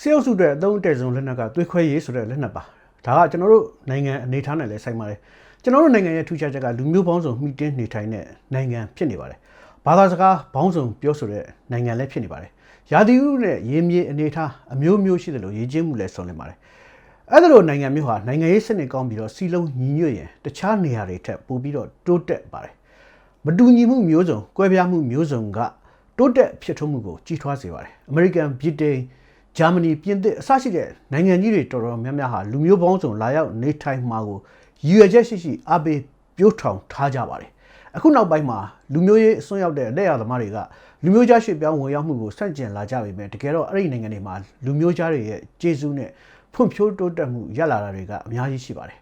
စေအုပ်စုတွေအသုံးအတဲ့ဆုံးလက်နက်ကသွေးခွဲရေးဆိုတဲ့လက်နက်ပါဒါကကျွန်တော်တို့နိုင်ငံအနေထားနဲ့လည်းဆိုင်ပါတယ်ကျွန်တော်တို့နိုင်ငံရဲ့ထူးခြားချက်ကလူမျိုးပေါင်းစုံမှီတင်းနေထိုင်တဲ့နိုင်ငံဖြစ်နေပါတယ်ဘာသာစကားပေါင်းစုံပြောဆိုတဲ့နိုင်ငံလည်းဖြစ်နေပါတယ်ရာသီဥတုနဲ့ရင်းမြေအနေထားအမျိုးမျိုးရှိတယ်လို့ရည်ကျင်းမှုလည်းဆုံးလင်းပါတယ်အဲ့ဒါလိုနိုင်ငံမျိုးဟာနိုင်ငံရေးစနစ်ကောင်းပြီးတော့စီလုံးညီညွတ်ရင်တခြားနေရာတွေထက်ပိုပြီးတော့တိုးတက်ပါတယ်မတူညီမှုမျိုးစုံကွဲပြားမှုမျိုးစုံကတိုးတက်ဖြစ်ထွန်းမှုကိုကြီးထွားစေပါတယ်အမေရိကန်ဗြိတိန် ဂျာမနီပြင်သစ်အစရှိတဲ့နိုင်ငံကြီးတွေတော်တော်များများဟာလူမျိုးပေါင်းစုံလာရောက်နေထိုင်မှာကိုရည်ရွယ်ချက်ရှိရှိအားပေးပြိုးထောင်ထားကြပါတယ်အခုနောက်ပိုင်းမှာလူမျိုးရေးအစွန်းရောက်တဲ့လက်ရသမားတွေကလူမျိုးကြားရွှေ့ပြောင်းဝင်ရောက်မှုကိုဆန့်ကျင်လာကြပေမဲ့တကယ်တော့အဲ့ဒီနိုင်ငံတွေမှာလူမျိုးကြားတွေရဲ့ကျေးဇူးနဲ့ဖွံ့ဖြိုးတိုးတက်မှုရလာတာတွေကအများကြီးရှိပါတယ်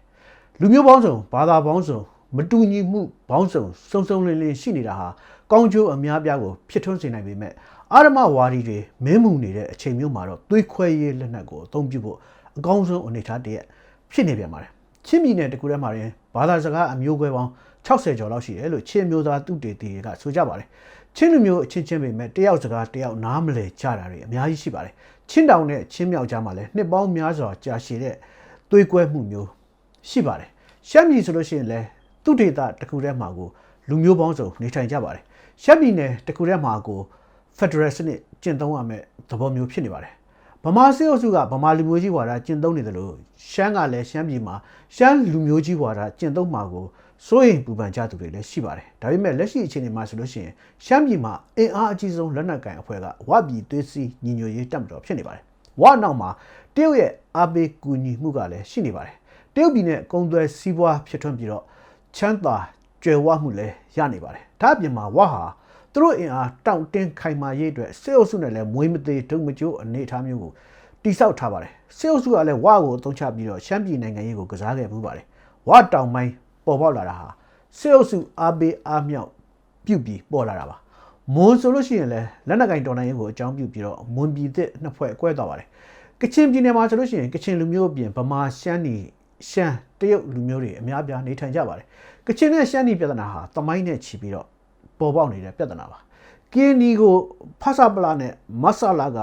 လူမျိုးပေါင်းစုံဘာသာပေါင်းစုံမတူညီမှုပေါင်းစုံစုံစုံလင်လင်ရှိနေတာဟာကောင်းကျိုးအများပြားကိုဖြစ်ထွန်းစေနိုင်ပေမဲ့ အာရမဝါဒီတွေမင်းမှုနေတဲ့အချိန်မျိုးမှာတော့သွေးခွဲရေးလက်နက်ကိုအသုံးပြုဖို့အကောင်းဆုံးအနေအထားတည်းဖြစ်နေပြန်ပါတယ်ချင်းပြည်နယ်တကူထဲမှာရင်ဘာသာစကားအမျိုးကွဲပေါင်း60ကျော်လောက်ရှိတယ်လို့ချင်းမျိုးသားသူတေတီတွေကဆိုကြပါတယ်ချင်းလူမျိုးအချင်းချင်းပေမဲ့တယောက်စကားတယောက်နားမလည်ကြတာတွေအများကြီးရှိပါတယ်ချင်းတောင်နဲ့ချင်းမြောက်ကြားမှာလည်းနှစ်ပေါင်းများစွာကြာရှည်တဲ့သွေးကွဲမှုမျိုးရှိပါတယ်ရှမ်းပြည်ဆိုလို့ရှိရင်လည်းသူတေတာတကူထဲမှာကိုလူမျိုးပေါင်းစုံနေထိုင်ကြပါတယ်ရှမ်းပြည်နယ်တကူထဲမှာကို Federal စနစ်ကျင့်သုံးရမယ့်သဘောမျိုးဖြစ်နေပါတယ်ဗမာစစ်အုပ်စုကဗမာလူမျိုးကြီးဝါဒကျင့်သုံးနေတယ်လို့ရှမ်းကလည်းရှမ်းပြည်မှာရှမ်းလူမျိုးကြီးဝါဒကျင့်သုံးမှာကိုစိုးရိမ်ပူပန်ကြသူတွေလည်းရှိပါတယ်ဒါပေမဲ့လက်ရှိအခြေအနေမှာဆိုလို့ရှိရင်ရှမ်းပြည်မှာအင်အားအကြီးဆုံးလက်နက်ကိုင်အဖွဲ့ကဝပြည်သွေးစည်းညီညွတ်ရေးတပ်မတော်ဖြစ်နေပါတယ်ဝနောက်မှာတရုတ်ရဲ့အားပေးကူညီမှုကလည်းရှိနေပါတယ်တရုတ်ပြည်နဲ့ကုန်းသွဲစီးပွားဖြစ်ထွန်းပြီးတော့ချမ်းသာကြွယ်ဝမှုလည်းရနေပါတယ်ဒါအပြင်မှာဝဟာ သူတို့အင်အားတောင့်တင်းခိုင်မာရေးအတွက်စစ်အုပ်စုနဲ့လည်းမွေးမသေးဒုံမကျိုးအနေအထားမျိုးကိုတိဆောက်ထားပါတယ်စစ်အုပ်စုကလည်းဝါကိုအသုံးချပြီးတော့ရှမ်းပြည်နိုင်ငံရေးကိုကစားခဲ့မှုပါတယ်ဝါတောင်ပိုင်းပေါ်ပေါက်လာတာဟာစစ်အုပ်စုအားပေးအားမြောက်ပြုတ်ပြီးပေါ်လာတာပါမွန်ဆိုလို့ရှိရင်လည်းလက်နက်ကင်တော်နိုင်ရေးကိုအကြောင်းပြုပြီးတော့မွန်ပြည်သစ်နှစ်ဖွဲ့အကွဲသွားပါတယ်ကချင်ပြည်နယ်မှာဆိုလို့ရှိရင်ကချင်လူမျိုးအပြင်ဗမာရှမ်းနီရှမ်းတရုတ်လူမျိုးတွေအများပြားနေထိုင်ကြပါတယ်ကချင်နဲ့ရှမ်းနီပြဿနာဟာတမိုင်းနဲ့ချီပြီးတော့ ပေါ်ပေါက်နေတဲ့ပြဿနာပါကင်းဒီကိုဖဆပလာနဲ့မဆလာက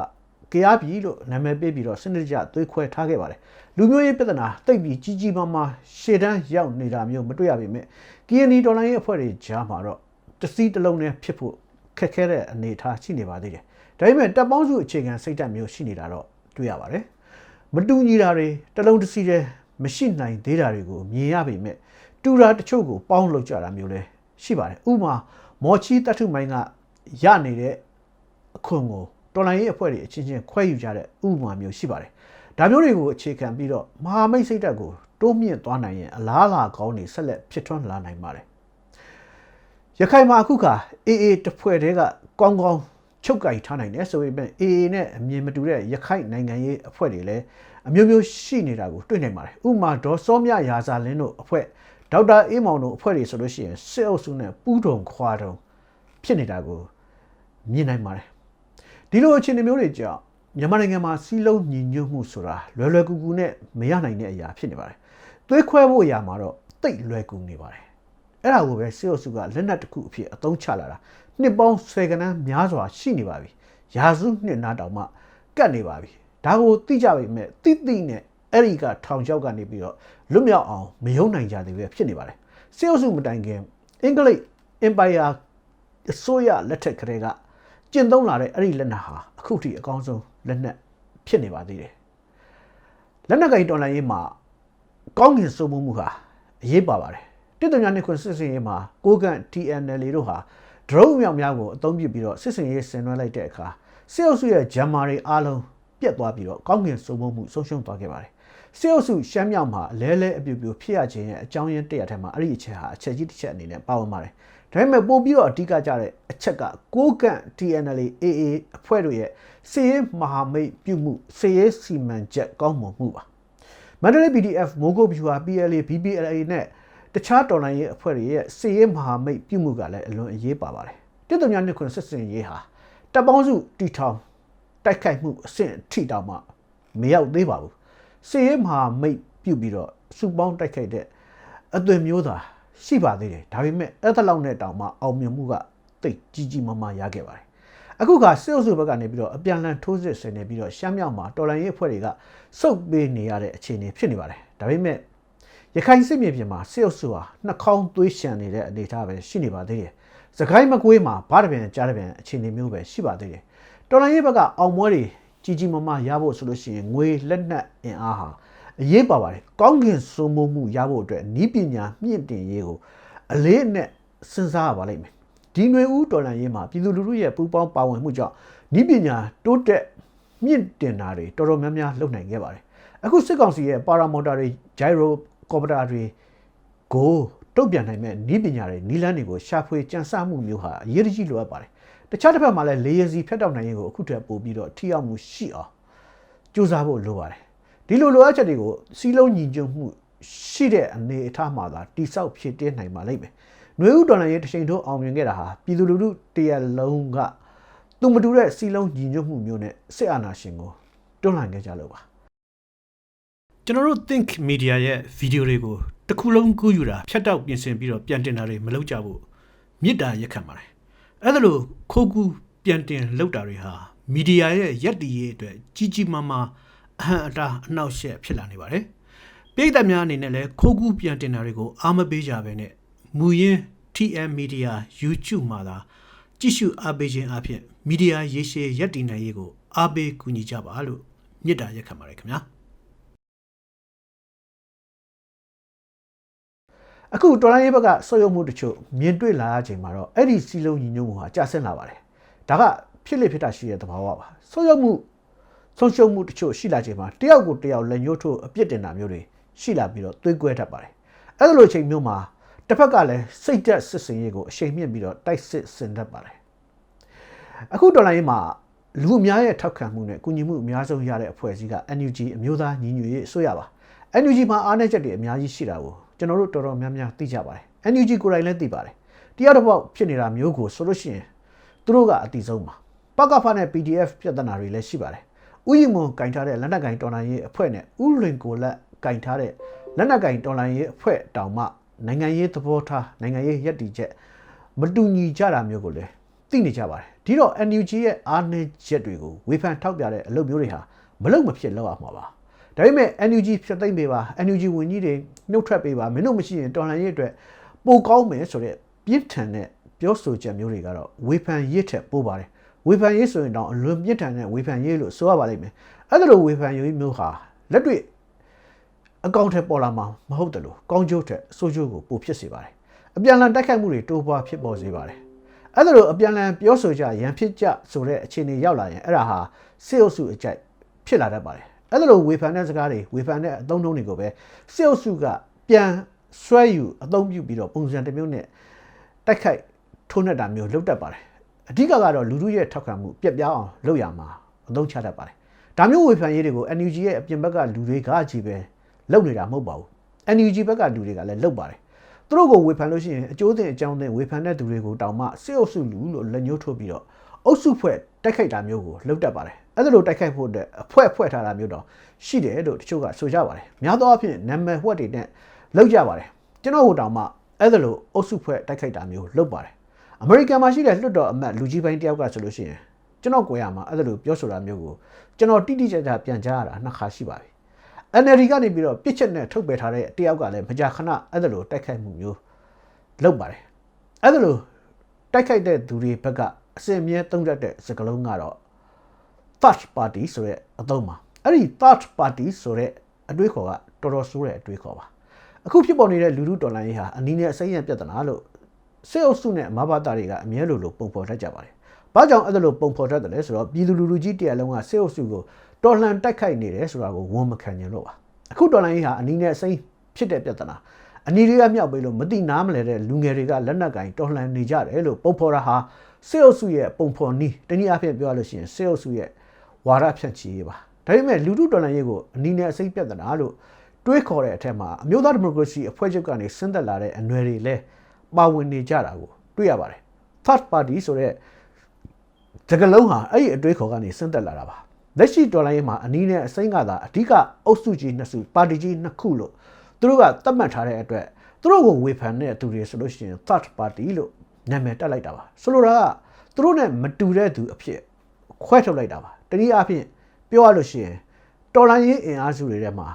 ကြားပြီလို့နာမည်ပေးပြီးတော့စနစ်တကျသွေးခွဲထားခဲ့ပါတယ်လူမျိုးရေးပြဿနာတိတ်ပြီးကြီးကြီးမားမားရှေ့တန်းရောက်နေတာမျိုးမတွေ့ရပေမဲ့ KND ဒေါ်လာရေးအဖွဲ့တွေကြားမှာတော့တစည်းတစ်လုံးနဲ့ဖြစ်ဖို့ခက်ခဲတဲ့အနေအထားရှိနေပါသေးတယ်ဒါပေမဲ့တပ်ပေါင်းစုအခြေခံစိတ်ဓာတ်မျိုးရှိနေတာတော့တွေ့ရပါတယ်မတူညီတာတွေတလုံးတစ်စီးတည်းမရှိနိုင်သေးတာတွေကိုမြင်ရပေမဲ့တူတာတချို့ကိုပေါင်းလုပ်ကြတာမျိုးလည်းရှိပါတယ်ဥပမာ မော်ချီတတ်ထုမိုင်းကရနေတဲ့အခွန်ကိုတော်လိုင်းရေးအဖွဲ့တွေအချင်းချင်းခွဲယူကြတဲ့ဥပမာမျိုးရှိပါတယ်ဒါမျိုးတွေကိုအခြေခံပြီးတော့မဟာမိတ်စိတ်ဓာတ်ကိုတိုးမြင့်သွားနိုင်ရင်အလားအလာကောင်းတွေဆက်လက်ဖြစ်ထွန်းလာနိုင်ပါတယ်ရခိုင်မှာအခုခါ AA တဖွဲ့တည်းကကောင်းကောင်းချုပ်ကင်ထားနိုင်တယ်ဆိုပေမဲ့ AA နဲ့အမြင်မတူတဲ့ရခိုင်နိုင်ငံရေးအဖွဲ့တွေလည်းအမျိုးမျိုးရှိနေတာကိုတွေ့နိုင်ပါတယ်ဥပမာဒေါ်စောမြရာဇာလင်းတို့အဖွဲ့ ဒေါက်တာအေးမောင်တို့အဖွဲ့တွေဆိုလို့ရှိရင်စစ်အုပ်စုနဲ့ပူးထုံခွာထုံဖြစ်နေတာကိုမြင်နိုင်ပါတယ်ဒီလိုအခြေအနေမျိုးတွေကြောင့်မြန်မာနိုင်ငံမှာစီးလုံးညီညွတ်မှုဆိုတာလွယ်လွယ်ကူကူနဲ့မရနိုင်တဲ့အရာဖြစ်နေပါတယ်သွေးခွဲဖို့အရာမှာတော့တိတ်လွယ်ကူနေပါတယ်အဲ့ဒါကိုပဲစစ်အုပ်စုကလက်နက်တစ်ခုအဖြစ်အသုံးချလာတာနှစ်ပေါင်းဆယ်ကနန်းများစွာရှိနေပါပြီရာစုနှစ်နာတောင်မှကတ်နေပါပြီဒါကိုသိကြပေမဲ့တိတိနဲ့ အဲ့ဒီကထောင်ချောက်ကနေပြီးတော့လွတ်မြောက်အောင်မယုံနိုင်ကြသေးပဲဖြစ်နေပါတယ်စစ်အုပ်စုမတိုင်ခင်အင်္ဂလိပ် empire အစိုးရလက်ထက်ကလေးကကျင့်သုံးလာတဲ့အဲ့ဒီလက်နက်ဟာအခုထိအကောင်းဆုံးလက်နက်ဖြစ်နေပါသေးတယ်လက်နက်ကင်တော်လှန်ရေးမှာကောင်းကင်စိုးမိုးမှုဟာအရေးပါပါတယ်တစ်တညာနှစ်ခွန်းစစ်စင်ရေးမှာကိုကန် TNL တို့ဟာဒရုန်းမြောက်များကိုအသုံးပြုပြီးတော့စစ်စင်ရေးဆင်နွှဲလိုက်တဲ့အခါစစ်အုပ်စုရဲ့ဂျမ်မာတွေအားလုံးပြတ်သွားပြီးတော့ကောင်းကင်စိုးမိုးမှုဆုံးရှုံးသွားခဲ့ပါတယ် စစ်အုပ်စုရှမ်းမြောက်မှာလဲလဲအပြူပြူဖြစ်ရခြင်းရဲ့အကြောင်းရင်းတရထဲမှာအဲ့ဒီအချက်ဟာအချက်ကြီးတစ်ချက်အနေနဲ့ပါဝင်ပါတယ်ဒါပေမဲ့ပို့ပြီးတော့အဓိကကြတဲ့အချက်ကကိုကန့် TNL AA အဖွဲ့တို့ရဲ့စီရေးမဟာမိတ်ပြုမှုစီရေးစီမံချက်ကောင်းမွန်မှုပါမန္တလေး PDF မိုးကုတ်ဖြူဟာ PLA BPLA နဲ့တခြားတော်လှန်ရေးအဖွဲ့တွေရဲ့စီရေးမဟာမိတ်ပြုမှုကလည်းအလွန်အရေးပါပါတယ်တစ်တုံညာနှစ်ခွန်းစစ်စင်ရေးဟာတပ်ပေါင်းစုတီထောင်တိုက်ခိုက်မှုအဆင့်ထိတောင်မှမရောက်သေးပါဘူး စီရေးမဟာမိတ်ပြုပြီးတော့စုပေါင်းတိုက်ခိုက်တဲ့အသွင်မျိုးသာရှိပါသေးတယ်ဒါပေမဲ့အဲ့ဒါလောက်နဲ့တောင်မှအောင်မြင်မှုကတိတ်ကြီးကြီးမားမားရခဲ့ပါတယ်အခုကစစ်အုပ်စုဘက်ကနေပြီးတော့အပြန်လန်ထိုးစစ်ဆင်နေပြီးတော့ရှမ်းမြောက်မှာတော်လိုင်းရေးအဖွဲ့တွေကစုပ်ပေးနေရတဲ့အခြေအနေဖြစ်နေပါတယ်ဒါပေမဲ့ရခိုင်စစ်မြေပြင်မှာစစ်အုပ်စုဟာနှာခေါင်းသွေးရှံနေတဲ့အနေအထားပဲရှိနေပါသေးတယ်စကိုင်းမကွေးမှာဘားတပြန်ကြားတပြန်အခြေအနေမျိုးပဲရှိပါသေးတယ်တော်လိုင်းရေးဘက်ကအောင်မွဲတွေ ကြီးကြီးမားမားရဖို့ဆိုလို့ရှိရင်ငွေလက်နက်အင်အားဟာအရေးပါပါတယ်ကောင်းကင်စိုးမိုးမှုရဖို့အတွက်ဤပညာမြင့်တင်ရေးကိုအလေးအနက်စဉ်းစားရပါလိမ့်မယ်ဒီຫນွေဦးတော်လန်ရေးမှာပြည်သူလူထုရဲ့ပူးပေါင်းပါဝင်မှုကြောင့်ဤပညာတိုးတက်မြင့်တင်တာတွေတော်တော်များများလုပ်နိုင်ခဲ့ပါတယ်အခုစစ်ကောင်စီရဲ့ပါရာမော်တာတွေဂျိုင်ရိုကော်ပတာတွေကိုတုတ်ပြန်နိုင်မဲ့ဤပညာတွေနီလန်းတွေကိုရှာဖွေကြံစမှုမျိုးဟာအရေးကြီးလိုအပ်ပါတယ်တခြားတစ်ဖက်မှာလည်းလေယာဉ်စီဖျက်တောက်နိုင်ရေးကိုအခုတည်းပို့ပြီးတော့ထိရောက်မှုရှိအောင်ကြိုးစားဖို့လိုပါတယ်ဒီလိုလိုအပ်ချက်တွေကိုစီးလုံးညီညွတ်မှုရှိတဲ့အနေအထားမှာသာတိဆောက်ဖြစ်တင်းနိုင်ပါလိမ့်မယ်။နှွေဦးဒေါ်လာရေးတစ်ချိန်ထိုးအောင်မြင်ခဲ့တာဟာပြည်သူလူထုတရလုံးကသူမတူတဲ့စီးလုံးညီညွတ်မှုမျိုးနဲ့စစ်အာဏာရှင်ကိုတွန်းလှန်ခဲ့ကြလို့ပါ။ကျွန်တော်တို့ Think Media ရဲ့ဗီဒီယိုတွေကိုတစ်ခုလုံးကူးယူတာဖြတ်တောက်ပြင်ဆင်ပြီးတော့ပြန်တင်တာတွေမလုပ်ကြဘူး။မြစ်တာရက်ခံပါတယ်။ အဲ့ဒါလို့ခိုးကူးပြန်တင်လုပ်တာတွေဟာမီဒီယာရဲ့ရက်တီရေးအတွက်ကြီးကြီးမားမားအဟံအတားအနှောက်အယှက်ဖြစ်လာနေပါတယ်။ပြည်သက်များအနေနဲ့လည်းခိုးကူးပြန်တင်တာတွေကိုအားမပေးကြဘဲနဲ့မူရင်း TM Media YouTube မှာသာကြည့်ရှုအားပေးခြင်းအပြင်မီဒီယာရေရှည်ရပ်တည်နိုင်ရေးကိုအားပေးကူညီကြပါလို့မြစ်တာရက်ခံပါတယ်ခင်ဗျာ။ အခုတော်လိုင်းရေးဘက်ကဆွေးရုံမှုတချို့မြင်တွေ့လာရချိန်မှာတော့အဲ့ဒီစီလုံးညီညွတ်မှုဟာကျဆင်းလာပါတယ်။ဒါကဖြစ်လေဖြစ်တာရှိတဲ့သဘာဝပါ။ဆွေးရုံမှုဆုံးရှုံးမှုတချို့ရှိလာချိန်မှာတယောက်ကိုတယောက်လက်ညှိုးထိုးအပြစ်တင်တာမျိုးတွေရှိလာပြီးတော့သွေးကွဲတတ်ပါတယ်။အဲ့လိုချိန်မျိုးမှာတစ်ဖက်ကလည်းစိတ်သက်စစ်စင်ရေးကိုအရှိန်မြင့်ပြီးတော့တိုက်စစ်ဆင်တတ်ပါတယ်။အခုဒေါ်လာရေးမှာလူအများရဲ့ထောက်ခံမှုနဲ့ကုညီမှုအများဆုံးရတဲ့အဖွဲ့အစည်းက NUG အမျိုးသားညီညွတ်ရေးအစိုးရပါ။ NUG မှာအားနည်းချက်တွေအများကြီးရှိတာကို ကျွန်တော်တို့တော်တော်များများသိကြပါတယ်။ NUG ကိုယ်တိုင်လည်းသိပါတယ်။တရားတစ်ပေါက်ဖြစ်နေတာမျိုးကိုဆိုလို့ရှိရင်သူတို့ကအတိဆုံးပါ။ပကဖနဲ့ PDF ပြဿနာတွေလည်းရှိပါတယ်ဥယျမွန်ကင်ထားတဲ့လက်နက်ကင်တော်လိုင်းရေးအဖွဲ့နဲ့ဥလွင်ကိုလက်ကင်ထားတဲ့လက်နက်ကင်တော်လိုင်းရေးအဖွဲ့တောင်မှနိုင်ငံရေးသဘောထားနိုင်ငံရေးရည်တည်ချက်မတူညီကြတာမျိုးကိုလည်းသိနေကြပါတယ်ဒီတော့ NUG ရဲ့အားနည်းချက်တွေကိုဝေဖန်ထောက်ပြတဲ့အလုပ်မျိုးတွေဟာမလုံမဖြစ်လောက်အောင်မှာပါ ဒါပေမဲ့ NUG ဖြတ်သိမ့်ပေးပါ NUG ဝင်ကြီးတွေနှုတ်ထွက်ပေးပါမင်းတို့မရှိရင်တော်လှန်ရေးအတွက်ပိုကောင်းမယ်ဆိုတဲ့ပြစ်ထန်တဲ့ပြောဆိုချက်မျိုးတွေကတော့ဝေဖန်ရစ်ထက်ပိုပါတယ်ဝေဖန်ရေးဆိုရင်တော့အလွန်ပြစ်ထန်တဲ့ဝေဖန်ရေးလို့ဆိုရပါလိမ့်မယ်အဲ့ဒါလိုဝေဖန်ရေးမျိုးဟာလက်တွေ့အကောင့်ထဲပေါ်လာမှာမဟုတ်တယ်လို့ကောင်းကျိုးထက်အဆိုးကျိုးကိုပိုဖြစ်စေပါတယ်အပြန်အလှန်တိုက်ခိုက်မှုတွေတိုးပွားဖြစ်ပေါ်စေပါတယ်အဲ့ဒါလိုအပြန်အလှန်ပြောဆိုကြရန်ဖြစ်ကြဆိုတဲ့အခြေအနေရောက်လာရင်အဲ့ဒါဟာစေအုပ်စုအကြိုက်ဖြစ်လာတတ်ပါတယ် အဲ့ဒါလိုဝေဖန်တဲ့စကားတွေဝေဖန်တဲ့အသုံးအနှုန်းတွေကိုပဲစေအုပ်စုကပြန်ဆွဲယူအသုံးပြုပြီးတော့ပုံစံတစ်မျိုးနဲ့တိုက်ခိုက်ထိုးနှက်တာမျိုးလုပ်တတ်ပါတယ်အဓိကကတော့လူထုရဲ့ထောက်ခံမှုပြက်ပြားအောင်လုပ်ရမှာအသုံးချတတ်ပါတယ်ဒါမျိုးဝေဖန်ရေးတွေကို NUG ရဲ့အပြင်ဘက်ကလူတွေကကြီးပဲလုပ်နေတာမဟုတ်ပါဘူး NUG ဘက်ကလူတွေကလည်းလုပ်ပါတယ်သူတို့ကိုဝေဖန်လို့ရှိရင်အကျိုးတင်အကြောင်းတင်ဝေဖန်တဲ့သူတွေကိုတောင်မှစစ်အုပ်စုလူလို့လက်ညှိုးထိုးပြီးတော့ အုပ်စုဖွဲ့တိုက်ခိုက်တာမျိုးကိုလုပ်တတ်ပါတယ်အဲ့ဒါလိုတိုက်ခိုက်ဖို့အတွက်အဖွဲ့ဖွဲ့ထားတာမျိုးတော့ရှိတယ်လို့တချို့ကဆိုကြပါတယ်များသောအားဖြင့်နာမည်ဝှက်တွေနဲ့လုပ်ကြပါတယ်ကျွန်တော်ဟိုတောင်မှအဲ့ဒါလိုအုပ်စုဖွဲ့တိုက်ခိုက်တာမျိုးလုပ်ပါတယ်အမေရိကန်မှာရှိတဲ့လွှတ်တော်အမတ်လူကြီးပိုင်းတယောက်ကဆိုလို့ရှိရင်ကျွန်တော်ကိုရမှာအဲ့ဒါလိုပြောဆိုတာမျိုးကိုကျွန်တော်တိတိကျကျပြန်ကြားရတာနှစ်ခါရှိပါပြီ NLD ကနေပြီးတော့ပြစ်ချက်နဲ့ထုတ်ပယ်ထားတဲ့တယောက်ကလည်းမကြာခဏအဲ့ဒါလိုတိုက်ခိုက်မှုမျိုးလုပ်ပါတယ်အဲ့ဒါလိုတိုက်ခိုက်တဲ့သူတွေဘက်က အစင်မြဲတုံးတတ်တဲ့စကလုံးကတော့ third party ဆိုတဲ့အသုံးပါအဲ့ဒီ third party ဆိုတဲ့အတွေးခေါ်ကတော်တော်ဆိုးတဲ့အတွေးခေါ်ပါအခုဖြစ်ပေါ်နေတဲ့လူလူတော်လိုင်းရေးဟာအနည်းနဲ့အစိမ်းရပြဿနာလို့စစ်အုပ်စုနဲ့မဘာတာတွေကအမြဲလိုလိုပုံဖော်တတ်ကြပါတယ်။ဘာကြောင့်အဲ့ဒါလိုပုံဖော်တတ်တယ်လဲဆိုတော့ပြည်သူလူထုကြီးတရားလုံးကစစ်အုပ်စုကိုတော်လှန်တိုက်ခိုက်နေတယ်ဆိုတာကိုဝန်မခံကြလို့ပါ။အခုတော်လှန်ရေးဟာအနည်းနဲ့အစိမ်းဖြစ်တဲ့ပြဿနာအနီးတွေကမြောက်ပေးလို့မတိနားမလဲတဲ့လူငယ်တွေကလက်နက်ကင်တော်လှန်နေကြတယ်လို့ပုံဖော်တာဟာ စစ်အုပ်စုရဲ့ပုံဖော်နီးတနည်းအားဖြင့်ပြောရလို့ရှိရင်စစ်အုပ်စုရဲ့ဝါဒဖြန့်ချီရေးပါဒါပေမဲ့လူထုတော်လှန်ရေးကိုအနီးနဲ့အစိမ်းပြဿနာလို့တွေးခေါ်တဲ့အထက်မှာအမျိုးသားဒီမိုကရေစီအဖွဲ့ချုပ်ကနေဆင်းသက်လာတဲ့အနွယ်တွေလည်းပါဝင်နေကြတာကိုတွေ့ရပါတယ် third party ဆိုတဲ့စကလုံးဟာအဲ့ဒီအတွေးခေါ်ကနေဆင်းသက်လာတာပါလက်ရှိဒေါ်လာရေးမှာအနည်းနဲ့အစိမ်းကသာအဓိကအုပ်စုကြီးနှစ်စုပါတီကြီးနှစ်ခုလို့သူတို့ကသတ်မှတ်ထားတဲ့အတွက်သူတို့ကိုဝေဖန်တဲ့သူတွေဆိုလို့ရှိရင် third party လို့ နာမည်တက်လိုက်တာပါဆိုလိုတာကသူတို့နဲ့မတူတဲ့သူအဖြစ်ခွဲထုတ်လိုက်တာပါတနည်းအားဖြင့်ပြောရလို့ရှိရင်တော်လိုင်းရေးအင်အားစုတွေထဲမှာ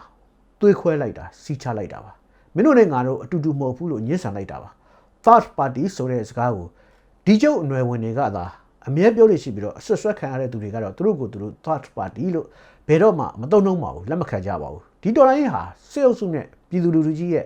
သွေးခွဲလိုက်တာစီးချလိုက်တာပါမင်းတို့နဲ့ငါတို့အတူတူမဟုတ်ဘူးလို့ညှဉ်းဆန်လိုက်တာပါ third party ဆိုတဲ့စကားကိုဒီကျုပ်အနွယ်ဝင်တွေကသာအမြဲပြောလို့ရှိပြီးတော့အဆွတ်ဆွတ်ခံရတဲ့သူတွေကတော့သူတို့ကိုသူတို့ third party လို့ဘယ်တော့မှမသုံးနှုံးပါဘူးလက်မခံကြပါဘူးဒီတော်လိုင်းရေးဟာစေအုပ်စုနဲ့ပြည်သူလူထုကြီးရဲ့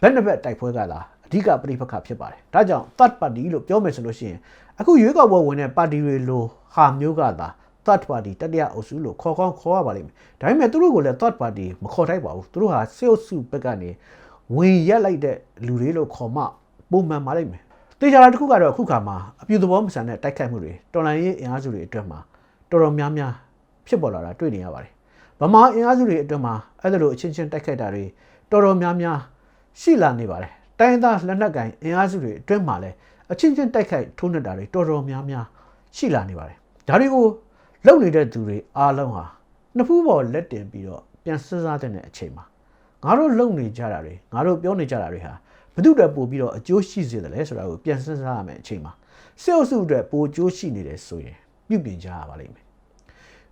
ဘက်နှစ်ဘက်တိုက်ပွဲကသာ အဓိကပြိပခါဖြစ်ပါတယ်ဒါကြောင့် third party လို့ပြောမယ်ဆိုလို့ရှိရင်အခုရွေးကောက်ပွဲဝင်တဲ့ပါတီတွေလိုဟာမျိုးကသာ third party တတိယအုပ်စုလို့ခေါ်ကောင်းခေါ်ရပါလိမ့်မယ်ဒါပေမဲ့သူတို့ကိုလည်း third party မခေါ်ထိုက်ပါဘူးသူတို့ဟာစေအုပ်စုဘက်ကနေဝင်ရက်လိုက်တဲ့လူတွေလို့ခေါ်မှပုံမှန်ပါလိမ့်မယ်တေချာတာတစ်ခုကတော့အခုခါမှာအပြူသဘောမဆန်တဲ့တိုက်ခိုက်မှုတွေတော်လိုင်းရေးအင်အားစုတွေအတွက်မှာတော်တော်များများဖြစ်ပေါ်လာတာတွေ့နေရပါတယ်ဗမာအင်အားစုတွေအတွက်မှာအဲ့ဒါလိုအချင်းချင်းတိုက်ခိုက်တာတွေတော်တော်များများရှိလာနေပါတယ် တိုင်းသားလက်နက်ကင်အင်အားစုတွေအတွင်းမှာလည်းအချင်းချင်းတိုက်ခိုက်ထိုးနှက်တာတွေတော်တော်များများရှိလာနေပါတယ်ဒါတွေကိုလုံနေတဲ့သူတွေအားလုံးဟာနှစ်ဖူးပေါ်လက်တင်ပြီးတော့ပြန်စဉ်းစားတဲ့အချိန်မှာငါတို့လုံနေကြတာတွေငါတို့ပြောနေကြတာတွေဟာဘယ်သူတက်ပို့ပြီးတော့အကျိုးရှိစေတယ်လဲဆိုတာကိုပြန်စဉ်းစားရမယ်အချိန်မှာစေအုပ်စုအတွက်ပိုအကျိုးရှိနေတယ်ဆိုရင်ပြုပြင်ကြရပါလိမ့်မယ်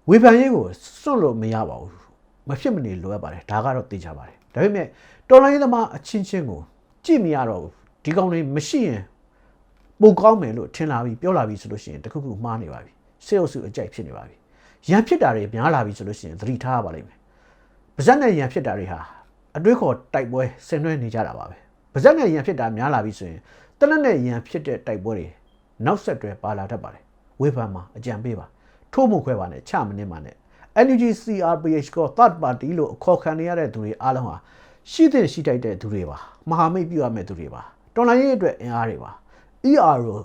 ဝေဖန်ရေးကိုစွန့်လို့မရပါဘူးမဖြစ်မနေလိုအပ်ပါတယ်ဒါကတော့သိကြပါတယ်ဒါပေမဲ့တော်လိုင်းရေးသမားအချင်းချင်းကို ကြည့်မရတော့ဘူးဒီကောင်တွေမရှိရင်ပိုကောင်းမယ်လို့ထင်လာပြီးပြောလာပြီးဆိုလို့ရှိရင်တခုခုမှားနေပါပြီစေအုပ်စုအကြိုက်ဖြစ်နေပါပြီရန်ဖြစ်တာတွေများလာပြီဆိုလို့ရှိရင်သတိထားရပါလိမ့်မယ်ပါဇက်နဲ့ရန်ဖြစ်တာတွေဟာအတွေးခေါ်တိုက်ပွဲဆင်နွှဲနေကြတာပါပဲပါဇက်နဲ့ရန်ဖြစ်တာများလာပြီဆိုရင်တနက်နဲ့ရန်ဖြစ်တဲ့တိုက်ပွဲတွေနောက်ဆက်တွဲပါလာတတ်ပါတယ်ဝေဖန်မှာအကြံပေးပါထိုးမှုခွဲပါနဲ့ချမနစ်ပါနဲ့ NUG CRPH က third party လို့အခေါ်ခံနေရတဲ့သူတွေအားလုံးဟာ ရှိတဲ့ရှိတိုက်တဲ့သူတွေပါမဟာမိတ်ပြုရမယ့်သူတွေပါတော်လိုင်းရေးအတွက်အင်အားတွေပါ ERO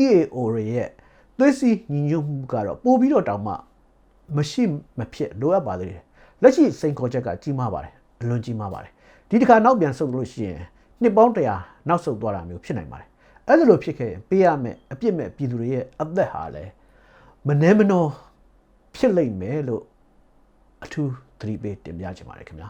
EAO တွေရဲ့သွေးစည်းညီညွတ်မှုကတော့ပို့ပြီးတော့တောင်မှမရှိမဖြစ်လိုအပ်ပါသေးတယ်လက်ရှိစိန်ခေါ်ချက်ကကြီးမားပါတယ်အလွန်ကြီးမားပါတယ်ဒီတစ်ခါနောက်ပြန်ဆုတ်လို့ရှိရင်နှစ်ပေါင်းတရာနောက်ဆုတ်သွားတာမျိုးဖြစ်နိုင်ပါတယ်အဲ့ဒါလိုဖြစ်ခဲ့ရင်ပေးရမယ့်အပြစ်မဲ့ပြည်သူတွေရဲ့အသက်ဟာလည်းမနှဲမနှောဖြစ်လိမ့်မယ်လို့အထူးသတိပေးတင်ပြချင်ပါတယ်ခင်ဗျာ